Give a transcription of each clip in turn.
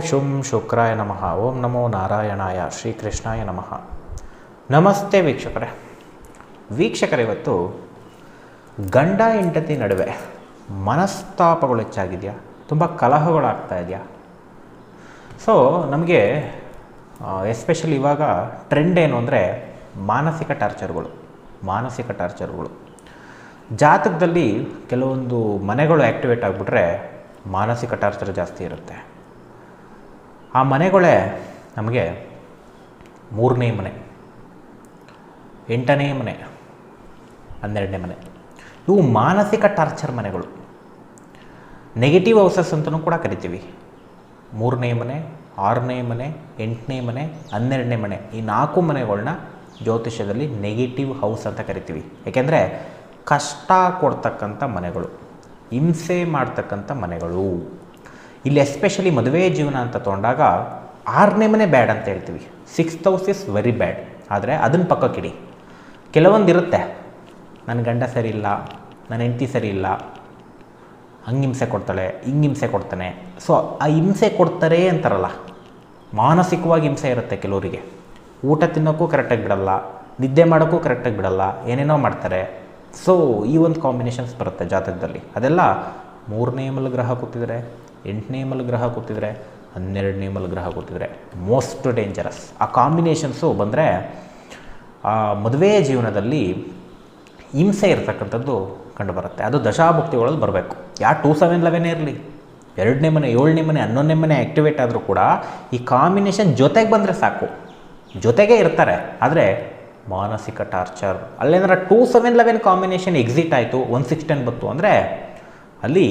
ಶುಂ ಶುಕ್ರಾಯ ನಮಃ. ಓಂ ನಮೋ ನಾರಾಯಣಾಯ ಶ್ರೀಕೃಷ್ಣಾಯ ನಮಃ. ನಮಸ್ತೆ ವೀಕ್ಷಕರೇ. ವೀಕ್ಷಕರ, ಇವತ್ತು ಗಂಡ ಹೆಂಡತಿ ನಡುವೆ ಮನಸ್ತಾಪಗಳು ಹೆಚ್ಚಾಗಿದೆಯಾ? ತುಂಬ ಕಲಹಗಳಾಗ್ತಾ ಇದೆಯಾ? ಸೊ ನಮಗೆ ಎಸ್ಪೆಷಲಿ ಇವಾಗ ಟ್ರೆಂಡ್ ಏನು ಅಂದರೆ ಮಾನಸಿಕ ಟಾರ್ಚರ್ಗಳು ಮಾನಸಿಕ ಟಾರ್ಚರ್ಗಳು ಜಾತಕದಲ್ಲಿ ಕೆಲವೊಂದು ಮನೆಗಳು ಆ್ಯಕ್ಟಿವೇಟ್ ಆಗಿಬಿಟ್ರೆ ಮಾನಸಿಕ ಟಾರ್ಚರ್ ಜಾಸ್ತಿ ಇರುತ್ತೆ. ಆ ಮನೆಗಳೇ ನಮಗೆ ಮೂರನೇ ಮನೆ, ಎಂಟನೇ ಮನೆ, ಹನ್ನೆರಡನೇ ಮನೆ. ಇವು ಮಾನಸಿಕ ಟಾರ್ಚರ್ ಮನೆಗಳು. ನೆಗೆಟಿವ್ ಹೌಸಸ್ ಅಂತಲೂ ಕೂಡ ಕರಿತೀವಿ. ಮೂರನೇ ಮನೆ, ಆರನೇ ಮನೆ, ಎಂಟನೇ ಮನೆ, ಹನ್ನೆರಡನೇ ಮನೆ. ಈ ನಾಲ್ಕು ಮನೆಗಳನ್ನ ಜ್ಯೋತಿಷ್ಯದಲ್ಲಿ ನೆಗೆಟಿವ್ ಹೌಸ್ ಅಂತ ಕರಿತೀವಿ. ಏಕೆಂದರೆ ಕಷ್ಟ ಕೊಡ್ತಕ್ಕಂಥ ಮನೆಗಳು, ಹಿಂಸೆ ಮಾಡ್ತಕ್ಕಂಥ ಮನೆಗಳು. ಇಲ್ಲಿ ಎಸ್ಪೆಷಲಿ ಮದುವೆ ಜೀವನ ಅಂತ ತೊಗೊಂಡಾಗ ಆರನೇ ಮನೆ ಬ್ಯಾಡ್ ಅಂತ ಹೇಳ್ತೀವಿ. Six house is very bad ಆದರೆ ಅದನ್ನು ಪಕ್ಕಕ್ಕಿಡಿ. ಕೆಲವೊಂದು ಇರುತ್ತೆ ನನ್ನ ಗಂಡ ಸರಿ ಇಲ್ಲ ನನ್ನ ಹೆಂಡತಿ ಸರಿ ಇಲ್ಲ, ಹಂಗೆ ಹಿಂಸೆ ಕೊಡ್ತಾಳೆ, ಹಿಂಗೆ ಹಿಂಸೆ ಕೊಡ್ತಾನೆ. ಸೊ ಆ ಹಿಂಸೆ ಕೊಡ್ತಾರೆ ಅಂತಾರಲ್ಲ. ಮಾನಸಿಕವಾಗಿ ಹಿಂಸೆ ಇರುತ್ತೆ ಕೆಲವರಿಗೆ. ಊಟ ತಿನ್ನೋಕ್ಕೂ ಕರೆಕ್ಟಾಗಿ ಬಿಡಲ್ಲ, ನಿದ್ದೆ ಮಾಡೋಕ್ಕೂ ಕರೆಕ್ಟಾಗಿ ಬಿಡಲ್ಲ, ಏನೇನೋ ಮಾಡ್ತಾರೆ. ಸೊ ಈ ಒಂದು ಕಾಂಬಿನೇಷನ್ಸ್ ಬರುತ್ತೆ ಜಾತಕದಲ್ಲಿ. ಅದೆಲ್ಲ ಮೂರನೇ ಮಲ್ಲ ಗ್ರಹ ಕೂತಿದ್ರೆ. ಎಂಟನೇ ಮಲ್ ಗ್ರಹ ಕೂತಿದ್ರೆ, ಹನ್ನೆರಡನೇ ಮಲ್ ಗ್ರಹ ಕೂತಿದ್ರೆ ಮೋಸ್ಟ್ ಡೇಂಜರಸ್ ಆ ಕಾಂಬಿನೇಷನ್ಸು ಬಂದರೆ, ಆ ಮದುವೆ ಜೀವನದಲ್ಲಿ ಹಿಂಸೆ ಇರತಕ್ಕಂಥದ್ದು ಕಂಡುಬರುತ್ತೆ. ಅದು ದಶಾಭುಕ್ತಿಗಳಲ್ಲಿ ಬರಬೇಕು. ಯಾ ಟೂ ಸೆವೆನ್ ಲೆವೆನೇ ಇರಲಿ. ಎರಡನೇ ಮನೆ, ಏಳನೇ ಮನೆ, ಹನ್ನೊಂದನೇ ಮನೆ ಆ್ಯಕ್ಟಿವೇಟ್ ಆದರೂ ಕೂಡ ಈ ಕಾಂಬಿನೇಷನ್ ಜೊತೆಗೆ ಬಂದರೆ ಸಾಕು. ಜೊತೆಗೆ ಇರ್ತಾರೆ. ಆದರೆ ಮಾನಸಿಕ torture ಅಲ್ಲೇನಾರ two seven eleven combination exit ಆಯಿತು ಒನ್ ಸಿಕ್ಸ್ ಟೆನ್ ಬಂತು ಅಂದರೆ ಅಲ್ಲಿ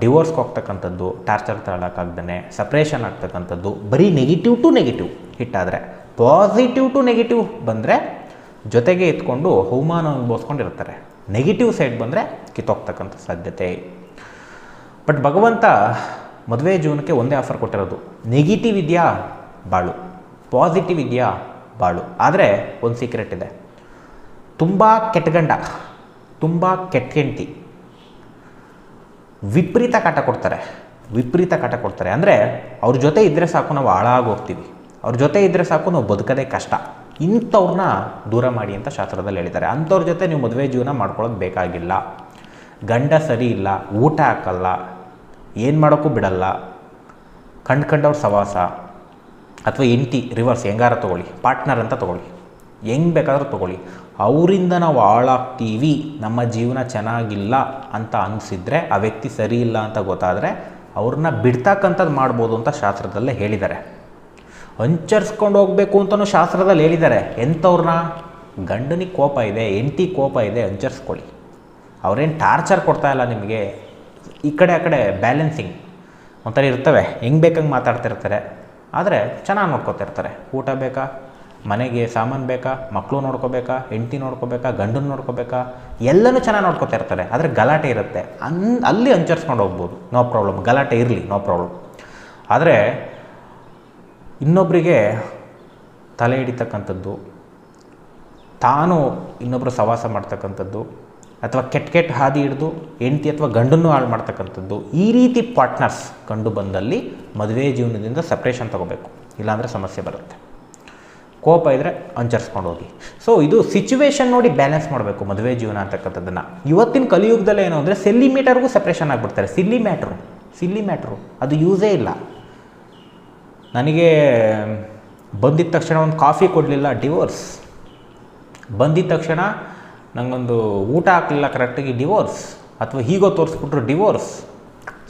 ಡಿವೋರ್ಸ್ಗೆ ಹೋಗ್ತಕ್ಕಂಥದ್ದು ಟಾರ್ಚರ್ ತಗೊಳಕ್ಕಾಗ್ದೇ ಸಪ್ರೇಷನ್ ಆಗ್ತಕ್ಕಂಥದ್ದು, ಬರೀ ನೆಗೆಟಿವ್ ಟು ನೆಗೆಟಿವ್ ಹಿಟ್ಟಾದರೆ ಪಾಸಿಟಿವ್ ಟು ನೆಗೆಟಿವ್ ಬಂದರೆ ಜೊತೆಗೆ ಎತ್ಕೊಂಡು ಅವಮಾನ ಅನುಭವಿಸ್ಕೊಂಡಿರ್ತಾರೆ. ನೆಗೆಟಿವ್ ಸೈಡ್ ಬಂದರೆ ಕಿತ್ತೋಗ್ತಕ್ಕಂಥ ಸಾಧ್ಯತೆ. ಬಟ್ ಭಗವಂತ ಮದುವೆ ಜೀವನಕ್ಕೆ ಒಂದೇ ಆಫರ್ ಕೊಟ್ಟಿರೋದು ನೆಗೆಟಿವ್ ಇದೆಯಾ ಬಾಳು ಪಾಸಿಟಿವ್ ಇದೆಯಾ ಬಾಳು. ಆದರೆ ಒಂದು ಸೀಕ್ರೆಟ್ ಇದೆ. ತುಂಬ ಕೆಟ್ಟ ಗಂಡ, ತುಂಬ ಕೆಟ್ಟ ಹೆಂಡತಿ ವಿಪರೀತ ಕಾಟ ಕೊಡ್ತಾರೆ. ವಿಪರೀತ ಕಾಟ ಕೊಡ್ತಾರೆ. ಅಂದರೆ ಅವ್ರ ಜೊತೆ ಇದ್ದರೆ ಸಾಕು ನಾವು ಹಾಳಾಗಿ ಹೋಗ್ತೀವಿ. ಅವ್ರ ಜೊತೆ ಇದ್ದರೆ ಸಾಕು ನಾವು ಬದುಕೋದೇ ಕಷ್ಟ. ಇಂಥವ್ರನ್ನ ದೂರ ಮಾಡಿ ಅಂತ ಶಾಸ್ತ್ರದಲ್ಲಿ ಹೇಳಿದ್ದಾರೆ. ಅಂಥವ್ರ ಜೊತೆ ನೀವು ಮದುವೆ ಜೀವನ ಮಾಡ್ಕೊಳ್ಳೋದು ಬೇಕಾಗಿಲ್ಲ. ಗಂಡ ಸರಿ ಇಲ್ಲ, ಊಟ ಹಾಕಲ್ಲ, ಏನು ಮಾಡೋಕ್ಕೂ ಬಿಡಲ್ಲ. ಕಂಡು ಕಂಡವ್ರ ಸವಾಸ. ಅಥವಾ ಎಂಟಿ ರಿವರ್ಸ್ ಹೆಂಗಾರ ತೊಗೊಳ್ಳಿ ಪಾರ್ಟ್ನರ್ ಅಂತ ತೊಗೊಳ್ಳಿ. ಹೆಂಗೆ ಬೇಕಾದ್ರೂ ತೊಗೊಳ್ಳಿ. ಅವರಿಂದ ನಾವು ಹಾಳಾಗ್ತೀವಿ, ನಮ್ಮ ಜೀವನ ಚೆನ್ನಾಗಿಲ್ಲ ಅಂತ ಅನಿಸಿದ್ರೆ, ಆ ವ್ಯಕ್ತಿ ಸರಿ ಇಲ್ಲ ಅಂತ ಗೊತ್ತಾದರೆ ಅವ್ರನ್ನ ಬಿಡ್ತಕ್ಕಂಥದ್ದು ಮಾಡ್ಬೋದು ಅಂತ ಶಾಸ್ತ್ರದಲ್ಲೇ ಹೇಳಿದ್ದಾರೆ. ಹಂಚರ್ಸ್ಕೊಂಡು ಹೋಗಬೇಕು ಅಂತಲೂ ಶಾಸ್ತ್ರದಲ್ಲಿ ಹೇಳಿದ್ದಾರೆ. ಎಂಥವ್ರನ್ನ? ಗಂಡನಿಗೆ ಕೋಪ ಇದೆ ಹೆಂಡತಿ ಕೋಪ ಇದೆ, ಹಂಚರ್ಸ್ಕೊಳ್ಳಿ. ಅವ್ರೇನು ಟಾರ್ಚರ್ ಕೊಡ್ತಾ ಇಲ್ಲ ನಿಮಗೆ. ಈ ಕಡೆ, ಆ ಕಡೆ ಬ್ಯಾಲೆನ್ಸಿಂಗ್ ಒಂಥರ ಇರ್ತವೆ. ಹೆಂಗೆ ಬೇಕಂಗೆ ಮಾತಾಡ್ತಿರ್ತಾರೆ. ಆದರೆ ಚೆನ್ನಾಗಿ ನೋಡ್ಕೊತಿರ್ತಾರೆ. ಊಟ ಬೇಕಾ? ಮನೆಗೆ ಸಾಮಾನು ಬೇಕಾ ಮಕ್ಕಳು ನೋಡ್ಕೋಬೇಕಾ, ಹೆಂಡತಿ ನೋಡ್ಕೋಬೇಕಾ, ಗಂಡನ ನೋಡ್ಕೋಬೇಕಾ, ಎಲ್ಲನೂ ಚೆನ್ನಾಗಿ ನೋಡ್ಕೊತಾ ಇರ್ತಾರೆ. ಆದರೆ ಗಲಾಟೆ ಇರುತ್ತೆ. ಅನ್, ಅಲ್ಲಿ ಅಂಚರಿಸ್ಕೊಂಡು ಹೋಗ್ಬೋದು. ನೋ ಪ್ರಾಬ್ಲಮ್ ಗಲಾಟೆ ಇರಲಿ ನೋ ಪ್ರಾಬ್ಲಮ್ ಆದರೆ ಇನ್ನೊಬ್ಬರಿಗೆ ತಲೆ ಹಿಡಿತಕ್ಕಂಥದ್ದು, ತಾನು ಇನ್ನೊಬ್ಬರು ಸವಾಸ ಮಾಡ್ತಕ್ಕಂಥದ್ದು, ಅಥವಾ ಕೆಟ್ಟ ಕೆಟ್ಟ ಹಾದಿ ಹಿಡಿದು ಹೆಂಡತಿ ಅಥವಾ ಗಂಡನ್ನು ಹಾಳು ಮಾಡ್ತಕ್ಕಂಥದ್ದು, ಈ ರೀತಿ ಪಾರ್ಟ್ನರ್ಸ್ ಕಂಡು ಬಂದಲ್ಲಿ ಮದುವೆ ಜೀವನದಿಂದ ಸಪ್ರೇಷನ್ ತೊಗೋಬೇಕು. ಇಲ್ಲಾಂದರೆ ಸಮಸ್ಯೆ ಬರುತ್ತೆ. ಕೋಪ ಇದ್ದರೆ ಅಂಚರ್ಸ್ಕೊಂಡು ಹೋಗಿ. ಸೊ ಇದು ಸಿಚುವೇಶನ್ ನೋಡಿ ಬ್ಯಾಲೆನ್ಸ್ ಮಾಡಬೇಕು ಮದುವೆ ಜೀವನ ಅಂತಕ್ಕಂಥದ್ದನ್ನು. ಇವತ್ತಿನ ಕಲಿಯುಗದಲ್ಲಿ ಏನು ಅಂದರೆ ಸೆಲ್ಲಿ ಮೀಟರ್ಗೂ ಸಪ್ರೇಷನ್ ಆಗಿಬಿಡ್ತಾರೆ. ಸಿಲ್ಲಿ ಮ್ಯಾಟ್ರು ಸಿಲ್ಲಿ ಮ್ಯಾಟ್ರು ಅದು ಯೂಸೇ ಇಲ್ಲ. ನನಗೆ ಬಂದಿದ್ದ ತಕ್ಷಣ ಒಂದು ಕಾಫಿ ಕೊಡಲಿಲ್ಲ ಡಿವೋರ್ಸ್ ಬಂದಿದ್ದ ತಕ್ಷಣ ನನಗೊಂದು ಊಟ ಹಾಕಲಿಲ್ಲ ಕರೆಕ್ಟಾಗಿ ಡಿವೋರ್ಸ್ ಅಥವಾ ಹೀಗೋ ತೋರಿಸ್ಬಿಟ್ರು ಡಿವೋರ್ಸ್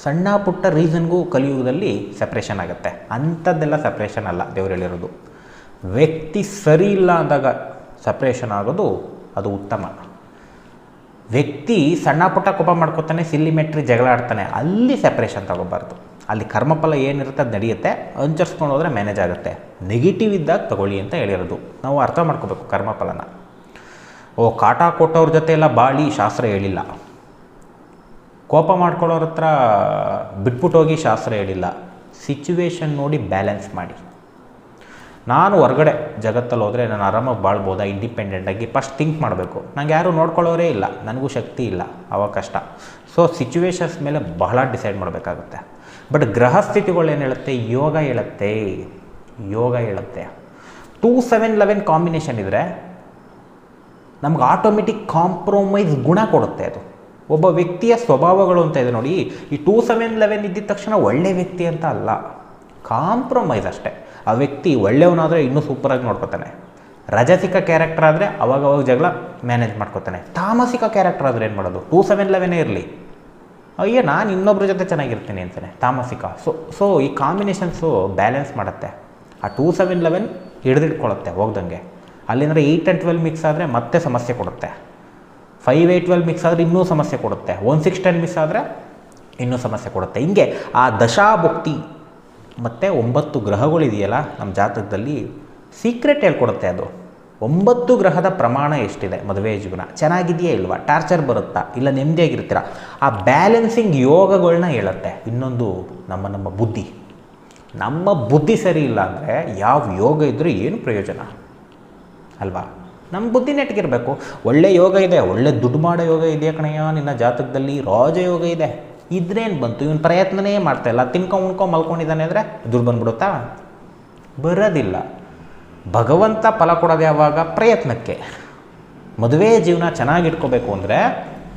ಸಣ್ಣ ಪುಟ್ಟ ರೀಸನ್ಗೂ ಕಲಿಯುಗದಲ್ಲಿ ಸಪ್ರೇಷನ್ ಆಗುತ್ತೆ. ಅಂಥದ್ದೆಲ್ಲ ಸಪ್ರೇಷನ್ ಅಲ್ಲ ದೇವ್ರು ಹೇಳಿರೋದು. ವ್ಯಕ್ತಿ ಸರಿ ಇಲ್ಲ ಅಂದಾಗ ಸಪ್ರೇಷನ್ ಆಗೋದು ಅದು ಉತ್ತಮ. ವ್ಯಕ್ತಿ ಸಣ್ಣ ಪುಟ್ಟ ಕೋಪ ಮಾಡ್ಕೊತಾನೆ ಸಿಲ್ಲಿಮೆಟ್ರಿ ಜಗಳ ಆಡ್ತಾನೆ, ಅಲ್ಲಿ ಸಪ್ರೇಷನ್ ತಗೋಬಾರ್ದು. ಅಲ್ಲಿ ಕರ್ಮಫಲ ಏನಿರುತ್ತೆ ಅದು ನಡೆಯುತ್ತೆ ಹಂಚರ್ಸ್ಕೊಂಡು ಹೋದರೆ ಮ್ಯಾನೇಜ್ ಆಗುತ್ತೆ. ನೆಗೆಟಿವ್ ಇದ್ದಾಗ ತಗೊಳ್ಳಿ ಅಂತ ಹೇಳಿರೋದು. ನಾವು ಅರ್ಥ ಮಾಡ್ಕೋಬೇಕು ಕರ್ಮಫಲನ. ಓ, ಕಾಟ ಕೊಟ್ಟವ್ರ ಜೊತೆ ಎಲ್ಲ ಬಾಳಿ ಶಾಸ್ತ್ರ ಹೇಳಿಲ್ಲ. ಕೋಪ ಮಾಡ್ಕೊಳ್ಳೋರ ಹತ್ರ ಬಿಟ್ಬಿಟ್ಟು ಹೋಗಿ ಶಾಸ್ತ್ರ ಹೇಳಿಲ್ಲ. ಸಿಚುವೇಶನ್ ನೋಡಿ ಬ್ಯಾಲೆನ್ಸ್ ಮಾಡಿ. ನಾನು ಹೊರಗಡೆ ಜಗತ್ತಲ್ಲಿ ಹೋದರೆ ನಾನು ಆರಾಮಾಗಿ ಬಾಳ್ಬೋದಾ ಇಂಡಿಪೆಂಡೆಂಟಾಗಿ ಫಸ್ಟ್ ಥಿಂಕ್ ಮಾಡಬೇಕು. ನಂಗೆ ಯಾರೂ ನೋಡ್ಕೊಳ್ಳೋರೇ ಇಲ್ಲ, ನನಗೂ ಶಕ್ತಿ ಇಲ್ಲ, ಅವಾಗ ಕಷ್ಟ. ಸೊ ಸಿಚುವೇಶನ್ಸ್ ಮೇಲೆ ಬಹಳ ಡಿಸೈಡ್ ಮಾಡಬೇಕಾಗುತ್ತೆ. ಬಟ್ ಗ್ರಹ ಏನು ಹೇಳುತ್ತೆ? ಯೋಗ ಹೇಳುತ್ತೆ. ಯೋಗ ಹೇಳುತ್ತೆ. ಟೂ ಸೆವೆನ್ ಲೆವೆನ್ ಕಾಂಬಿನೇಷನ್ ಇದ್ದರೆ ನಮ್ಗೆ ಆಟೋಮೆಟಿಕ್ ಕಾಂಪ್ರೊಮೈಸ್ ಗುಣ ಕೊಡುತ್ತೆ ಅದು. ಒಬ್ಬ ವ್ಯಕ್ತಿಯ ಸ್ವಭಾವಗಳು ಅಂತ ಇದೆ ನೋಡಿ, ಈ ಟೂ ಸೆವೆನ್ ಲೆವೆನ್ ಇದ್ದಿದ ತಕ್ಷಣ ಒಳ್ಳೆ ವ್ಯಕ್ತಿ ಅಂತ ಅಲ್ಲ. ಕಾಂಪ್ರಮೈಸ್ ಅಷ್ಟೇ. ಆ ವ್ಯಕ್ತಿ ಒಳ್ಳೆಯವನಾದರೆ ಇನ್ನೂ ಸೂಪರಾಗಿ ನೋಡ್ಕೊತಾನೆ. ರಜಸಿಕ ಕ್ಯಾರೆಕ್ಟರ್ ಆದರೆ ಅವಾಗ ಅವಾಗ ಜಗಳ ಮ್ಯಾನೇಜ್ ಮಾಡ್ಕೊತಾನೆ. ತಾಮಸಿಕ ಕ್ಯಾರೆಕ್ಟರ್ ಆದರೆ ಏನು ಮಾಡೋದು? ಟೂ ಸೆವೆನ್ ಲೆವೆನೇ ಇರಲಿ. ಅಯ್ಯ, ನಾನು ಇನ್ನೊಬ್ಬರ ಜೊತೆ ಚೆನ್ನಾಗಿರ್ತೀನಿ ಅಂತಾನೆ, ತಾಮಸಿಕ. ಸೊ ಸೊ ಈ ಕಾಂಬಿನೇಷನ್ಸು ಬ್ಯಾಲೆನ್ಸ್ ಮಾಡುತ್ತೆ. ಆ ಟೂ ಸೆವೆನ್ ಲೆವೆನ್ ಹಿಡಿದಿಟ್ಕೊಳ್ಳುತ್ತೆ ಹೋಗ್ದಂಗೆ. ಅಲ್ಲಿಂದರೆ ಏಯ್ಟ್ ಆ್ಯಂಡ್ ಟ್ವೆಲ್ ಮಿಕ್ಸ್ ಆದರೆ ಮತ್ತೆ ಸಮಸ್ಯೆ ಕೊಡುತ್ತೆ. ಫೈವ್ ಏಯ್ಟ್ ಟ್ವೆಲ್ ಮಿಕ್ಸ್ ಆದರೆ ಇನ್ನೂ ಸಮಸ್ಯೆ ಕೊಡುತ್ತೆ. ಒನ್ ಸಿಕ್ಸ್ ಟೆನ್ ಮಿಕ್ಸ್ ಆದರೆ ಇನ್ನೂ ಸಮಸ್ಯೆ ಕೊಡುತ್ತೆ. ಹಿಂಗೆ ಆ ದಶಾಭುಕ್ತಿ ಮತ್ತು ಒಂಬತ್ತು ಗ್ರಹಗಳಿದೆಯಲ್ಲ ನಮ್ಮ ಜಾತಕದಲ್ಲಿ ಸೀಕ್ರೆಟ್ ಹೇಳ್ಕೊಡುತ್ತೆ ಅದು. ಒಂಬತ್ತು ಗ್ರಹದ ಪ್ರಮಾಣ ಎಷ್ಟಿದೆ ಮದುವೆ ಜೀವನ ಚೆನ್ನಾಗಿದೆಯಾ ಇಲ್ವಾ? ಟಾರ್ಚರ್ ಬರುತ್ತಾ? ಇಲ್ಲ ನೆಮ್ಮದಿಯಾಗಿರ್ತೀರ? ಆ ಬ್ಯಾಲೆನ್ಸಿಂಗ್ ಯೋಗಗಳನ್ನ ಹೇಳುತ್ತೆ. ಇನ್ನೊಂದು ನಮ್ಮ ನಮ್ಮ ಬುದ್ಧಿ. ನಮ್ಮ ಬುದ್ಧಿ ಸರಿ ಇಲ್ಲ ಅಂದರೆ ಯಾವ ಯೋಗ ಇದ್ದರೂ ಏನು ಪ್ರಯೋಜನ? ಅಲ್ವಾ? ನಮ್ಮ ಬುದ್ಧಿ ನೆಟ್ಗಿರಬೇಕು. ಒಳ್ಳೆ ಯೋಗ ಇದೆ, ಒಳ್ಳೆ ದುಡ್ಡು ಮಾಡೋ ಯೋಗ ಇದೆಯಾ ಕಣಯ್ಯ? ನಿನ್ನ ಜಾತಕದಲ್ಲಿ ರಾಜಯೋಗ ಇದೆ. ಇದ್ರೇನು ಬಂತು? ಇವನು ಪ್ರಯತ್ನನೇ ಮಾಡ್ತಾ ಇಲ್ಲ. ತಿನ್ಕೊ, ಉಣ್ಕೊ, ಮಲ್ಕೊಂಡಿದ್ದಾನೆ ಅಂದರೆ ದುಡ್ಡು ಬಂದ್ಬಿಡುತ್ತಾ? ಬರೋದಿಲ್ಲ. ಭಗವಂತ ಫಲ ಕೊಡೋದು ಯಾವಾಗ? ಪ್ರಯತ್ನಕ್ಕೆ. ಮದುವೆ ಜೀವನ ಚೆನ್ನಾಗಿಟ್ಕೋಬೇಕು ಅಂದರೆ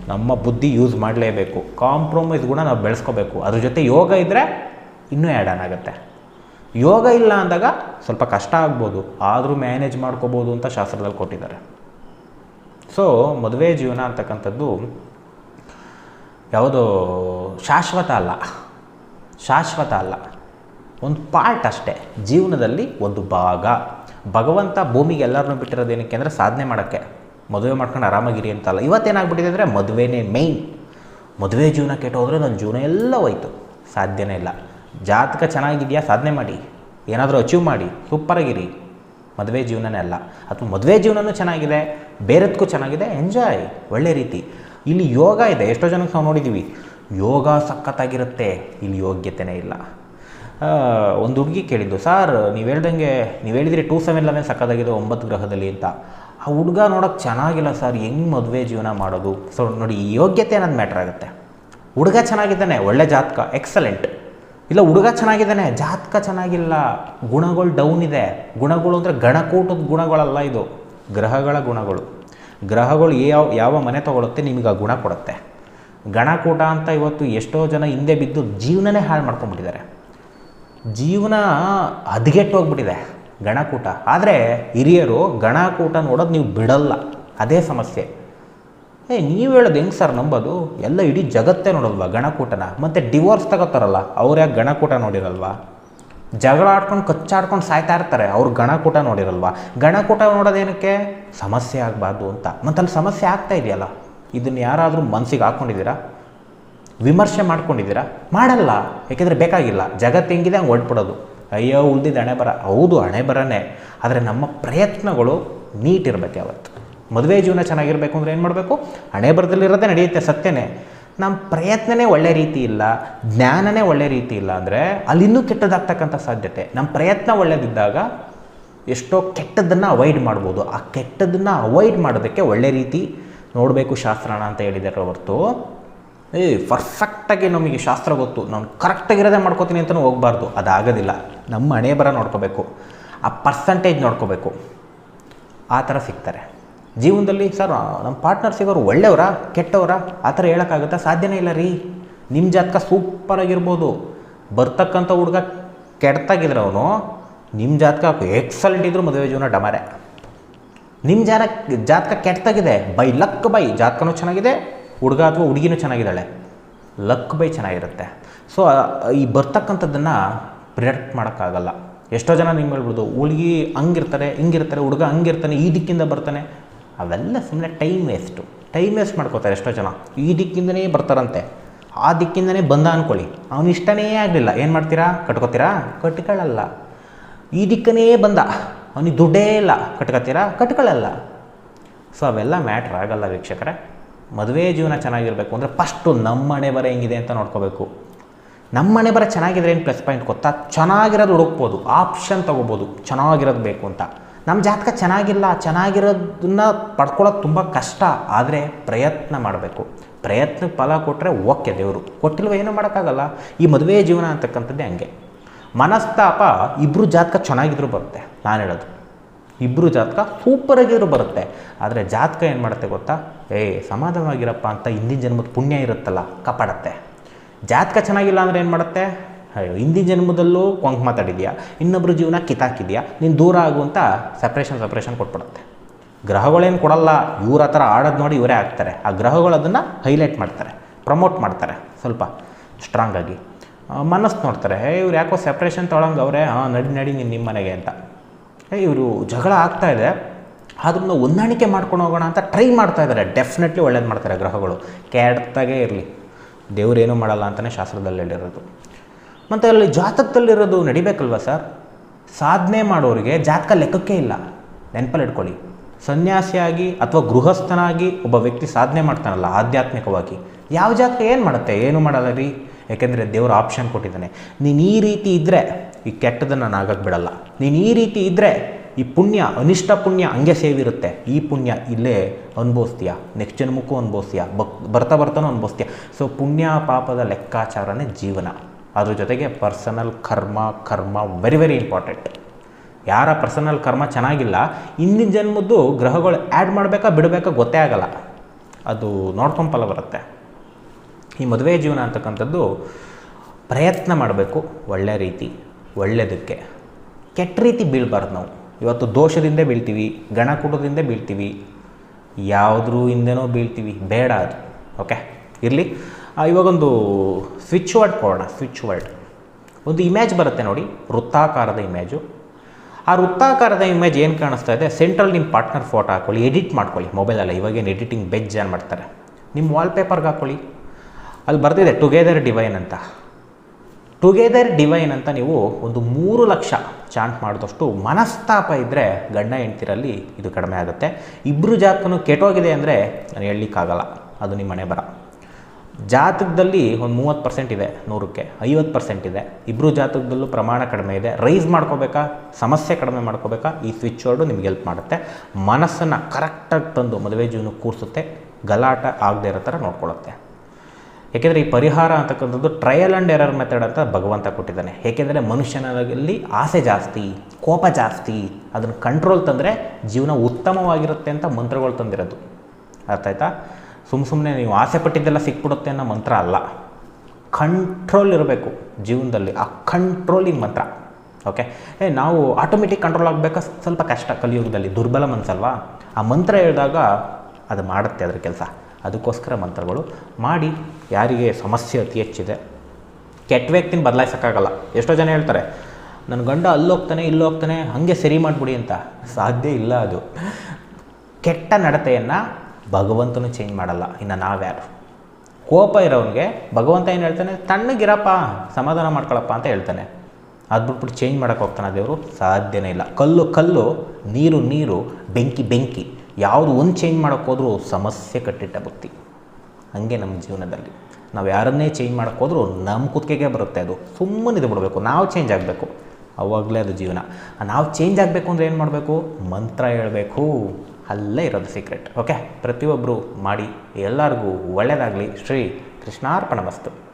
ನಮ್ಮ ಬುದ್ಧಿ ಯೂಸ್ ಮಾಡಲೇಬೇಕು. ಕಾಂಪ್ರಮೈಸ್ ಕೂಡ ನಾವು ಬೆಳೆಸ್ಕೋಬೇಕು. ಅದ್ರ ಜೊತೆ ಯೋಗ ಇದ್ದರೆ ಇನ್ನೂ ಆ್ಯಡ್ ಆನ್ ಆಗುತ್ತೆ. ಯೋಗ ಇಲ್ಲ ಅಂದಾಗ ಸ್ವಲ್ಪ ಕಷ್ಟ ಆಗ್ಬೋದು. ಆದರೂ ಮ್ಯಾನೇಜ್ ಮಾಡ್ಕೋಬೋದು ಅಂತ ಶಾಸ್ತ್ರದಲ್ಲಿ ಕೊಟ್ಟಿದ್ದಾರೆ. ಸೊ ಮದುವೆ ಜೀವನ ಅಂತಕ್ಕಂಥದ್ದು ಯಾವುದೋ ಶಾಶ್ವತ ಅಲ್ಲ. ಶಾಶ್ವತ ಅಲ್ಲ. ಒಂದು ಪಾರ್ಟ್ ಅಷ್ಟೇ. ಜೀವನದಲ್ಲಿ ಒಂದು ಭಾಗ. ಭಗವಂತ ಭೂಮಿಗೆ ಎಲ್ಲರನ್ನೂ ಬಿಟ್ಟಿರೋದು ಏನಕ್ಕೆ ಅಂದರೆ ಸಾಧನೆ ಮಾಡೋಕ್ಕೆ. ಮದುವೆ ಮಾಡ್ಕೊಂಡು ಆರಾಮಾಗಿರಿ ಅಂತಲ್ಲ. ಇವತ್ತೇನಾಗ್ಬಿಟ್ಟಿದೆ ಅಂದರೆ ಮದುವೆನೇ ಮೇಯ್ನ್ ಮದುವೆ ಜೀವನ ಕೆಟ್ಟೋದ್ರೆ ನನ್ನ ಜೀವನ ಎಲ್ಲ ಹೋಯ್ತು. ಸಾಧ್ಯನೇ ಇಲ್ಲ. ಜಾತಕ ಚೆನ್ನಾಗಿದೆಯಾ? ಸಾಧನೆ ಮಾಡಿ. ಏನಾದರೂ ಅಚೀವ್ ಮಾಡಿ. ಸೂಪರಾಗಿರಿ ಮದುವೆ ಜೀವನನೇ ಅಲ್ಲ. ಅಥವಾ ಮದುವೆ ಜೀವನನೂ ಚೆನ್ನಾಗಿದೆ. ಬೇರೆದಕ್ಕೂ ಚೆನ್ನಾಗಿದೆ. ಎಂಜಾಯ್ ಒಳ್ಳೆ ರೀತಿ. ಇಲ್ಲಿ ಯೋಗ ಇದೆ. ಎಷ್ಟೋ ಜನಕ್ಕೆ ನಾವು ನೋಡಿದ್ದೀವಿ. ಯೋಗ ಸಖತ್ತಾಗಿರುತ್ತೆ. ಇಲ್ಲಿ ಯೋಗ್ಯತೆನೇ ಇಲ್ಲ. ಒಂದು ಹುಡುಗಿ ಕೇಳಿದ್ದು, ಸರ್, ನೀವು ಹೇಳ್ದಂಗೆ, ನೀವು ಹೇಳಿದಿರಿ ಟೂ ಸೆವೆನ್ ಲೆವೆನ್ ಸಕ್ಕತ್ತಾಗಿದೆ ಒಂಬತ್ತು ಗ್ರಹದಲ್ಲಿ ಅಂತ. ಆ ಹುಡುಗ ನೋಡೋಕೆ ಚೆನ್ನಾಗಿಲ್ಲ ಸರ್. ಹೆಂಗೆ ಮದುವೆ ಜೀವನ ಮಾಡೋದು? ಸೊ, ನೋಡಿ ಯೋಗ್ಯತೆ ಅನ್ನೋದು ಮ್ಯಾಟ್ರ್ ಆಗುತ್ತೆ. ಹುಡುಗ ಚೆನ್ನಾಗಿದ್ದಾನೆ, ಒಳ್ಳೆ ಜಾತಕ, ಎಕ್ಸಲೆಂಟ್. ಇಲ್ಲ, ಹುಡುಗ ಚೆನ್ನಾಗಿದ್ದಾನೆ, ಜಾತಕ ಚೆನ್ನಾಗಿಲ್ಲ. ಗುಣಗಳು ಡೌನ್ ಇದೆ. ಗುಣಗಳು ಅಂದರೆ ಗಣಕೂಟದ ಗುಣಗಳಲ್ಲ ಇದು. ಗ್ರಹಗಳ ಗುಣಗಳು. ಗ್ರಹಗಳು ಯಾವ ಯಾವ ಮನೆ ತಗೊಳುತ್ತೆ ನಿಮಗೆ ಆ ಗುಣ ಕೊಡುತ್ತೆ. ಗಣಕೂಟ ಅಂತ ಇವತ್ತು ಎಷ್ಟೋ ಜನ ಹಿಂದೆ ಬಿದ್ದು ಜೀವನನೇ ಹಾಳು ಮಾಡ್ಕೊಂಡ್ಬಿಟ್ಟಿದ್ದಾರೆ. ಜೀವನ ಹದಗೆಟ್ಟೋಗ್ಬಿಟ್ಟಿದೆ ಗಣಕೂಟ ಆದರೆ ಹಿರಿಯರು ಗಣಕೂಟ ನೋಡೋದು ನೀವು ಬಿಡಲ್ಲ. ಅದೇ ಸಮಸ್ಯೆ. ಏ, ನೀವು ಹೇಳೋದು ಹೆಂಗೆ ಸರ್ ನಂಬೋದು? ಎಲ್ಲ ಇಡೀ ಜಗತ್ತೇ ನೋಡಲ್ವಾ ಗಣಕೂಟನ ಮತ್ತು ಡಿವೋರ್ಸ್ ತಗೋತಾರಲ್ಲ, ಅವ್ರು ಯಾಕೆ ಗಣಕೂಟ ನೋಡಿರಲ್ವಾ? ಜಗಳ ಆಡ್ಕೊಂಡು ಕಚ್ಚಾಡ್ಕೊಂಡು ಸಾಯ್ತಾ ಇರ್ತಾರೆ. ಅವ್ರು ಗಣಕೂಟ ನೋಡಿರಲ್ವಾ? ಗಣಕೂಟ ನೋಡೋದೇನಕ್ಕೆ? ಸಮಸ್ಯೆ ಆಗಬಾರ್ದು ಅಂತ. ಮತ್ತು ಅಲ್ಲಿ ಸಮಸ್ಯೆ ಆಗ್ತಾ ಇದೆಯಲ್ಲ? ಇದನ್ನು ಯಾರಾದರೂ ಮನಸ್ಸಿಗೆ ಹಾಕ್ಕೊಂಡಿದ್ದೀರಾ ವಿಮರ್ಶೆ ಮಾಡ್ಕೊಂಡಿದ್ದೀರಾ? ಮಾಡಲ್ಲ. ಯಾಕೆಂದರೆ ಬೇಕಾಗಿಲ್ಲ. ಜಗತ್ತು ಹೆಂಗಿದೆ ಹಂಗೆ ಹೊಡ್ಬಿಡೋದು ಅಯ್ಯೋ ಉಳ್ದಿದ್ದು ಹಣೆ ಬರ. ಹೌದು, ಹಣೆ ಬರನೇ. ಆದರೆ ನಮ್ಮ ಪ್ರಯತ್ನಗಳು ನೀಟ್ ಇರಬೇಕು ಯಾವತ್ತು. ಮದುವೆ ಜೀವನ ಚೆನ್ನಾಗಿರಬೇಕು ಅಂದರೆ ಏನು ಮಾಡಬೇಕು? ಹಣೆ ಬರದಲ್ಲಿರೋದೇ ನಡೆಯುತ್ತೆ ಸತ್ಯನೇ. ನಮ್ಮ ಪ್ರಯತ್ನನೇ ಒಳ್ಳೆ ರೀತಿ ಇಲ್ಲ, ಜ್ಞಾನನೇ ಒಳ್ಳೆ ರೀತಿ ಇಲ್ಲ ಅಂದರೆ ಅಲ್ಲಿ ಇನ್ನೂ ಕೆಟ್ಟದಾಗ್ತಕ್ಕಂಥ ಸಾಧ್ಯತೆ. ನಮ್ಮ ಪ್ರಯತ್ನ ಒಳ್ಳೆದಿದ್ದಾಗ ಎಷ್ಟೋ ಕೆಟ್ಟದ್ದನ್ನು ಅವಾಯ್ಡ್ ಮಾಡ್ಬೋದು. ಆ ಕೆಟ್ಟದನ್ನು ಅವಾಯ್ಡ್ ಮಾಡೋದಕ್ಕೆ ಒಳ್ಳೆ ರೀತಿ ನೋಡಬೇಕು ಶಾಸ್ತ್ರಣ ಅಂತ ಹೇಳಿದ್ದಾರೆ ಹೊರತು. ಏ ಪರ್ಫೆಕ್ಟಾಗಿ ನಮಗೆ ಶಾಸ್ತ್ರ ಗೊತ್ತು. ನಾನು ಕರೆಕ್ಟಾಗಿರೋದೇ ಮಾಡ್ಕೋತೀನಿ ಅಂತಲೂ ಹೋಗಬಾರ್ದು. ಅದಾಗೋದಿಲ್ಲ. ನಮ್ಮ ಹಣೆ ಬರ ನೋಡ್ಕೋಬೇಕು. ಆ ಪರ್ಸಂಟೇಜ್ ನೋಡ್ಕೋಬೇಕು. ಆ ಥರ ಸಿಗ್ತಾರೆ. ಜೀವನದಲ್ಲಿ ಸರ್, ನಮ್ಮ ಪಾರ್ಟ್ನರ್ ಸಿಗೋರು ಒಳ್ಳೆಯವರ, ಕೆಟ್ಟವರ? ಆ ಥರ ಹೇಳೋಕ್ಕಾಗುತ್ತಾ? ಸಾಧ್ಯನೇ ಇಲ್ಲ ರೀ. ನಿಮ್ಮ ಜಾತಕ ಸೂಪರಾಗಿರ್ಬೋದು ಬರ್ತಕ್ಕಂಥ ಹುಡುಗ ಕೆಡ್ತಾಗಿದ್ರೆ ಅವನು ನಿಮ್ಮ ಜಾತಕ ಎಕ್ಸಲೆಂಟ್ ಇದ್ದರೂ ಮದುವೆ ಜೀವನ ಡಮಾರೆ. ನಿಮ್ಮ ಜಾನ ಜಾತಕ ಕೆಟ್ಟಾಗಿದೆ ಬೈ ಲಕ್ ಬೈ ಜಾತಕನೂ ಚೆನ್ನಾಗಿದೆ, ಹುಡುಗ ಅಥವಾ ಹುಡುಗಿನೂ ಚೆನ್ನಾಗಿದ್ದಾಳೆ. ಲಕ್ ಬೈ ಚೆನ್ನಾಗಿರುತ್ತೆ. ಸೊ ಈ ಬರ್ತಕ್ಕಂಥದ್ದನ್ನು ಪ್ರಿಡಕ್ಟ್ ಮಾಡೋಕ್ಕಾಗಲ್ಲ. ಎಷ್ಟೋ ಜನ ನಿಮ್ಗೆ ಹೇಳ್ಬೋದು, ಹುಡುಗಿ ಹಂಗಿರ್ತಾರೆ, ಹಿಂಗಿರ್ತಾರೆ, ಹುಡುಗ ಹಂಗಿರ್ತಾನೆ, ಈ ದಿಕ್ಕಿಂದ ಬರ್ತಾನೆ. ಅವೆಲ್ಲ ಸುಮ್ಮನೆ ಟೈಮ್ ವೇಸ್ಟು ಟೈಮ್ ವೇಸ್ಟ್ ಮಾಡ್ಕೋತಾರೆ ಎಷ್ಟೋ ಜನ. ಈ ದಿಕ್ಕಿಂದನೇ ಬರ್ತಾರಂತೆ. ಆ ದಿಕ್ಕಿಂದನೇ ಬಂದ ಅಂದ್ಕೊಳ್ಳಿ ಅವನು ಇಷ್ಟನೇ ಆಗಲಿಲ್ಲ. ಏನು ಮಾಡ್ತೀರಾ? ಕಟ್ಕೋತೀರಾ? ಕಟ್ಕೊಳ್ಳಲ್ಲ. ಈ ದಿಕ್ಕನೇ ಬಂದ. ಅವನಿಗೆ ದುಡ್ಡೇ ಇಲ್ಲ. ಕಟ್ಕೋತೀರಾ? ಕಟ್ಕೊಳ್ಳಲ್ಲ. ಸೊ ಅವೆಲ್ಲ ಮ್ಯಾಟ್ರ್ ಆಗಲ್ಲ ವೀಕ್ಷಕರೇ. ಮದುವೆ ಜೀವನ ಚೆನ್ನಾಗಿರಬೇಕು ಅಂದರೆ ಫಸ್ಟು ನಮ್ಮ ಮನೆ ಬರ ಹೆಂಗಿದೆ ಅಂತ ನೋಡ್ಕೋಬೇಕು. ನಮ್ಮ ಮನೆ ಬರ ಚೆನ್ನಾಗಿದ್ರೆ ಏನು ಪ್ಲಸ್ ಪಾಯಿಂಟ್ ಗೊತ್ತಾ? ಚೆನ್ನಾಗಿರೋದು ಹುಡುಕ್ಬೋದು. ಆಪ್ಷನ್ ತೊಗೋಬೋದು. ಚೆನ್ನಾಗಿರೋದು ಬೇಕು ಅಂತ. ನಮ್ಮ ಜಾತಕ ಚೆನ್ನಾಗಿಲ್ಲ, ಚೆನ್ನಾಗಿರೋದನ್ನ ಪಡ್ಕೊಳ್ಳೋದು ತುಂಬ ಕಷ್ಟ. ಆದರೆ ಪ್ರಯತ್ನ ಮಾಡಬೇಕು. ಪ್ರಯತ್ನಕ್ಕೆ ಫಲ ಕೊಟ್ಟರೆ ಓಕೆ ದೇವರು. ಕೊಟ್ಟಿಲ್ವ ಏನೂ ಮಾಡೋಕ್ಕಾಗಲ್ಲ. ಈ ಮದುವೆ ಜೀವನ ಅಂತಕ್ಕಂಥದ್ದೇ ಹಂಗೆ. ಮನಸ್ತಾಪ ಇಬ್ಬರು ಜಾತಕ ಚೆನ್ನಾಗಿದ್ರು ಬರುತ್ತೆ, ನಾನು ಹೇಳೋದು. ಇಬ್ಬರು ಜಾತಕ ಸೂಪರಾಗಿದ್ರು ಬರುತ್ತೆ. ಆದರೆ ಜಾತಕ ಏನು ಮಾಡುತ್ತೆ ಗೊತ್ತಾ? ಏ, ಸಮಾಧಾನವಾಗಿರಪ್ಪ ಅಂತ ಹಿಂದಿನ ಜನ್ಮದ ಪುಣ್ಯ ಇರುತ್ತಲ್ಲ, ಕಾಪಾಡತ್ತೆ. ಜಾತಕ ಚೆನ್ನಾಗಿಲ್ಲ ಅಂದರೆ ಏನು ಮಾಡುತ್ತೆ? ಅಯ್ಯೋ ಹಿಂದಿನ ಜನ್ಮದಲ್ಲೂ ಕೊಂಕ್ ಮಾತಾಡಿದ್ಯಾ? ಇನ್ನೊಬ್ರ ಜೀವನ ಕಿತಾಕಿದೆಯಾ? ನೀನು ದೂರ ಆಗುವಂತ ಸಪ್ರೇಷನ್ ಸಪ್ರೇಷನ್ ಕೊಟ್ಬಿಡುತ್ತೆ. ಗ್ರಹಗಳೇನು ಕೊಡಲ್ಲ, ಇವ್ರ ಥರ ಆಡೋದು ನೋಡಿ ಇವರೇ ಆಗ್ತಾರೆ. ಆ ಗ್ರಹಗಳು ಅದನ್ನು ಹೈಲೈಟ್ ಮಾಡ್ತಾರೆ ಪ್ರಮೋಟ್ ಮಾಡ್ತಾರೆ, ಸ್ವಲ್ಪ ಸ್ಟ್ರಾಂಗಾಗಿ ಮನಸ್ಸು ನೋಡ್ತಾರೆ, ಹೇ, ಇವ್ರು ಯಾಕೋ ಸೆಪ್ರೇಷನ್ ತೊಗೊಳಂಗೆ ಅವರೇ? ಹಾಂ, ನಡಿ ನಡಿ ನೀನು ನಿಮ್ಮ ಮನೆಗೆ ಅಂತ. ಹೇ, ಇವರು ಜಗಳ ಆಗ್ತಾ ಇದೆ. ಅದನ್ನು ಹೊಂದಾಣಿಕೆ ಮಾಡ್ಕೊಂಡು ಹೋಗೋಣ ಅಂತ ಟ್ರೈ ಮಾಡ್ತಾ ಇದ್ದಾರೆ ಡೆಫಿನೆಟ್ಲಿ ಒಳ್ಳೇದು ಮಾಡ್ತಾರೆ ಗ್ರಹಗಳು. ಕೆಡ್ತಾಗೆ ಇರಲಿ. ದೇವ್ರೇನು ಮಾಡಲ್ಲ ಅಂತಲೇ ಶಾಸ್ತ್ರದಲ್ಲಿ ಹೇಳಿರೋದು. ಮತ್ತು ಅಲ್ಲಿ ಜಾತಕದಲ್ಲಿರೋದು ನಡಿಬೇಕಲ್ವ ಸರ್? ಸಾಧನೆ ಮಾಡೋರಿಗೆ ಜಾತಕ ಲೆಕ್ಕಕ್ಕೆ ಇಲ್ಲ. ನೆನಪಲ್ಲಿ ಇಟ್ಕೊಳ್ಳಿ. ಸನ್ಯಾಸಿಯಾಗಿ ಅಥವಾ ಗೃಹಸ್ಥನಾಗಿ ಒಬ್ಬ ವ್ಯಕ್ತಿ ಸಾಧನೆ ಮಾಡ್ತಾನಲ್ಲ ಆಧ್ಯಾತ್ಮಿಕವಾಗಿ, ಯಾವ ಜಾತಕ ಏನು ಮಾಡುತ್ತೆ? ಏನು ಮಾಡಲ್ಲ ರೀ? ಯಾಕೆಂದರೆ ದೇವರು ಆಪ್ಷನ್ ಕೊಟ್ಟಿದ್ದಾನೆ. ನೀನು ಈ ರೀತಿ ಇದ್ದರೆ ಈ ಕೆಟ್ಟದನ್ನು ನಾನು ಆಗಕ್ಕೆ ಬಿಡಲ್ಲ. ನೀನು ಈ ರೀತಿ ಇದ್ದರೆ ಈ ಪುಣ್ಯ, ಅನಿಷ್ಟ ಪುಣ್ಯ ಹಂಗೆ ಸೇವಿರುತ್ತೆ. ಈ ಪುಣ್ಯ ಇಲ್ಲೇ ಅನುಭವಿಸ್ತೀಯ? ನೆಕ್ಸ್ಟ್ ಜನ್ಮಕ್ಕೂ ಅನುಭವಿಸ್ತೀಯ? ಬಕ್, ಬರ್ತಾ ಬರ್ತಾನೂ ಅನುಭವಿಸ್ತೀಯ? ಸೊ ಪುಣ್ಯ ಪಾಪದ ಲೆಕ್ಕಾಚಾರನೇ ಜೀವನ. ಅದ್ರ ಜೊತೆಗೆ personal karma karma very very important ಯಾರ ಪರ್ಸನಲ್ ಕರ್ಮ ಚೆನ್ನಾಗಿಲ್ಲ ಹಿಂದಿನ ಜನ್ಮದ್ದು ಗ್ರಹಗಳು ಆ್ಯಡ್ ಮಾಡಬೇಕಾ, ಬಿಡಬೇಕಾ ಗೊತ್ತೇ ಆಗಲ್ಲ. ಅದು ನೋಡ್ಕೊಂಪಲ್ಲ ಬರುತ್ತೆ. ಈ ಮದುವೆ ಜೀವನ ಅಂತಕ್ಕಂಥದ್ದು ಪ್ರಯತ್ನ ಮಾಡಬೇಕು, ಒಳ್ಳೆ ರೀತಿ ಒಳ್ಳೆಯದಕ್ಕೆ ಕೆಟ್ಟ ರೀತಿ ಬೀಳಬಾರ್ದು ನಾವು. ಇವತ್ತು ದೋಷದಿಂದ ಬೀಳ್ತೀವಿ ಗಣಕುಟದಿಂದ ಬೀಳ್ತೀವಿ, ಯಾವುದ್ರೂ ಹಿಂದೆನೋ ಬೀಳ್ತೀವಿ, ಬೇಡ ಅದು. ಓಕೆ ಇರಲಿ? ಇವಾಗೊಂದು ಸ್ವಿಚ್ ವರ್ಡ್ ಕೊಡೋಣ ಸ್ವಿಚ್ ವರ್ಡ್ ಒಂದು ಇಮೇಜ್ ಬರುತ್ತೆ ನೋಡಿ, ವೃತ್ತಾಕಾರದ ಇಮೇಜು ಆ ವೃತ್ತಾಕಾರದ ಇಮೇಜ್ ಏನು ಕಾಣಿಸ್ತಾ ಇದೆ? ಸೆಂಟ್ರಲ್ ನಿಮ್ಮ ಪಾರ್ಟ್ನರ್ ಫೋಟೋ ಹಾಕ್ಕೊಳ್ಳಿ ಎಡಿಟ್ ಮಾಡ್ಕೊಳ್ಳಿ ಮೊಬೈಲಲ್ಲ ಇವಾಗೇನು ಎಡಿಟಿಂಗ್ ಬೆಜ್ ಏನು ಮಾಡ್ತಾರೆ? ನಿಮ್ಮ ವಾಲ್ಪೇಪರ್ಗೆ ಹಾಕ್ಕೊಳ್ಳಿ ಅಲ್ಲಿ ಬರ್ತಿದೆ ಟುಗೆದರ್ ಡಿವೈನ್ ಅಂತ. ಟುಗೆದರ್ ಡಿವೈನ್ ಅಂತ ನೀವು ಒಂದು ಮೂರು ಲಕ್ಷ ಚಾಂಟ್ ಮಾಡಿದಷ್ಟು ಮನಸ್ತಾಪ ಇದ್ದರೆ ಗಂಡ ಹೆಂಡ್ತಿರಲ್ಲಿ ಇದು ಕಡಿಮೆ ಆಗುತ್ತೆ. ಇಬ್ಬರು ಜಾತಕನು ಕೆಟ್ಟೋಗಿದೆ ಅಂದರೆ ನಾನು ಹೇಳಲಿಕ್ಕಾಗಲ್ಲ. ಅದು ನಿಮ್ಮ ಮನೆ ಬರ. ಜಾತಕದಲ್ಲಿ ಒಂದು ಮೂವತ್ತು ಪರ್ಸೆಂಟ್ ಇದೆ ನೂರಕ್ಕೆ, ಐವತ್ತು ಪರ್ಸೆಂಟ್ ಇದೆ. ಇಬ್ಬರು ಜಾತಕದಲ್ಲೂ ಪ್ರಮಾಣ ಕಡಿಮೆ ಇದೆ. ರೈಸ್ ಮಾಡ್ಕೋಬೇಕಾ? ಸಮಸ್ಯೆ ಕಡಿಮೆ ಮಾಡ್ಕೋಬೇಕಾ? ಈ ಸ್ವಿಚ್ ವರ್ಡು ನಿಮ್ಗೆ ಹೆಲ್ಪ್ ಮಾಡುತ್ತೆ. ಮನಸ್ಸನ್ನು ಕರೆಕ್ಟಾಗಿ ತಂದು ಮದುವೆ ಜೀವನ ಕೂರಿಸುತ್ತೆ. ಗಲಾಟ ಆಗದೆ ಇರೋ ಥರ ನೋಡ್ಕೊಳ್ಳುತ್ತೆ. ಏಕೆಂದರೆ ಈ ಪರಿಹಾರ ಅಂತಕ್ಕಂಥದ್ದು ಟ್ರಯಲ್ ಆ್ಯಂಡ್ ಎರರ್ ಮೆಥಡ್ ಅಂತ ಭಗವಂತ ಕೊಟ್ಟಿದ್ದಾನೆ. ಏಕೆಂದರೆ ಮನುಷ್ಯನಲ್ಲಿ ಆಸೆ ಜಾಸ್ತಿ, ಕೋಪ ಜಾಸ್ತಿ, ಅದನ್ನು ಕಂಟ್ರೋಲ್ ತಂದರೆ ಜೀವನ ಉತ್ತಮವಾಗಿರುತ್ತೆ ಅಂತ ಮಂತ್ರಗಳು ತಂದಿರೋದು. ಅರ್ಥ ಆಯ್ತಾ? ಸುಮ್ಮ ಸುಮ್ಮನೆ ನೀವು ಆಸೆ ಪಟ್ಟಿದ್ದೆಲ್ಲ ಸಿಕ್ಬಿಡುತ್ತೆ ಅನ್ನೋ ಮಂತ್ರ ಅಲ್ಲ. ಕಂಟ್ರೋಲ್ ಇರಬೇಕು ಜೀವನದಲ್ಲಿ, ಆ ಕಂಟ್ರೋಲಿಂಗ್ ಮಂತ್ರ ಓಕೆ ಏ, ನಾವು ಆಟೋಮೆಟಿಕ್ ಕಂಟ್ರೋಲ್ ಆಗಬೇಕಾ? ಸ್ವಲ್ಪ ಕಷ್ಟ ಕಲಿಯುಗದಲ್ಲಿ, ದುರ್ಬಲ ಮನಸ್ಸಲ್ವಾ? ಆ ಮಂತ್ರ ಹೇಳಿದಾಗ ಅದು ಮಾಡುತ್ತೆ ಅದ್ರ ಕೆಲಸ. ಅದಕ್ಕೋಸ್ಕರ ಮಂತ್ರಗಳು ಮಾಡಿ, ಯಾರಿಗೆ ಸಮಸ್ಯೆ ಅತಿ ಹೆಚ್ಚಿದೆ, ಕೆಟ್ಟ ವ್ಯಕ್ತಿನ ಬದಲಾಯಿಸೋಕ್ಕಾಗಲ್ಲ. ಎಷ್ಟೋ ಜನ ಹೇಳ್ತಾರೆ ನನ್ನ ಗಂಡ ಅಲ್ಲೋಗ್ತಾನೆ ಇಲ್ಲೋಗ್ತಾನೆ ಹಾಗೆ ಸರಿ ಮಾಡಿಬಿಡಿ ಅಂತ. ಸಾಧ್ಯ ಇಲ್ಲ ಅದು. ಕೆಟ್ಟ ನಡತೆಯನ್ನು ಭಗವಂತನು ಚೇಂಜ್ ಮಾಡಲ್ಲ. ಇನ್ನು ನಾವ್ಯಾರು? ಕೋಪ ಇರೋನಿಗೆ ಭಗವಂತ ಏನು ಹೇಳ್ತಾನೆ? ತಣ್ಣಗಿರಪ್ಪ, ಸಮಾಧಾನ ಮಾಡ್ಕೊಳಪ್ಪ ಅಂತ ಹೇಳ್ತಾನೆ. ಅದು ಬಿಟ್ಬಿಟ್ಟು ಚೇಂಜ್ ಮಾಡೋಕ್ಕೆ ಹೋಗ್ತಾನೆ ದೇವರು? ಸಾಧ್ಯನೇ ಇಲ್ಲ. ಕಲ್ಲು ಕಲ್ಲು, ನೀರು ನೀರು, ಬೆಂಕಿ ಬೆಂಕಿ. ಯಾವುದು ಒಂದು ಚೇಂಜ್ ಮಾಡೋಕ್ಕೆ ಹೋದರೂ ಸಮಸ್ಯೆ ಕಟ್ಟಿಟ್ಟ ಬುತ್ತಿ. ಹಂಗೆ ನಮ್ಮ ಜೀವನದಲ್ಲಿ. ನಾವು ಯಾರನ್ನೇ ಚೇಂಜ್ ಮಾಡೋಕ್ಕೆ ಹೋದರೂ ನಮ್ಮ ಕುತ್ತಿಗೆಗೆ ಬರುತ್ತೆ ಅದು. ಸುಮ್ಮನೆ ಇದು ಬಿಡಬೇಕು. ನಾವು ಚೇಂಜ್ ಆಗಬೇಕು. ಅವಾಗಲೇ ಅದು ಜೀವನ. ನಾವು ಚೇಂಜ್ ಆಗಬೇಕು ಅಂದರೆ ಏನು ಮಾಡಬೇಕು? ಮಂತ್ರ ಹೇಳಬೇಕು. ಅಲ್ಲೇ ಇರೋದು ಸೀಕ್ರೆಟ್ ಓಕೆ ಪ್ರತಿಯೊಬ್ಬರು ಮಾಡಿ ಎಲ್ಲರಿಗೂ ಒಳ್ಳೆಯದಾಗಲಿ ಶ್ರೀ ಕೃಷ್ಣಾರ್ಪಣ ಮಸ್ತು.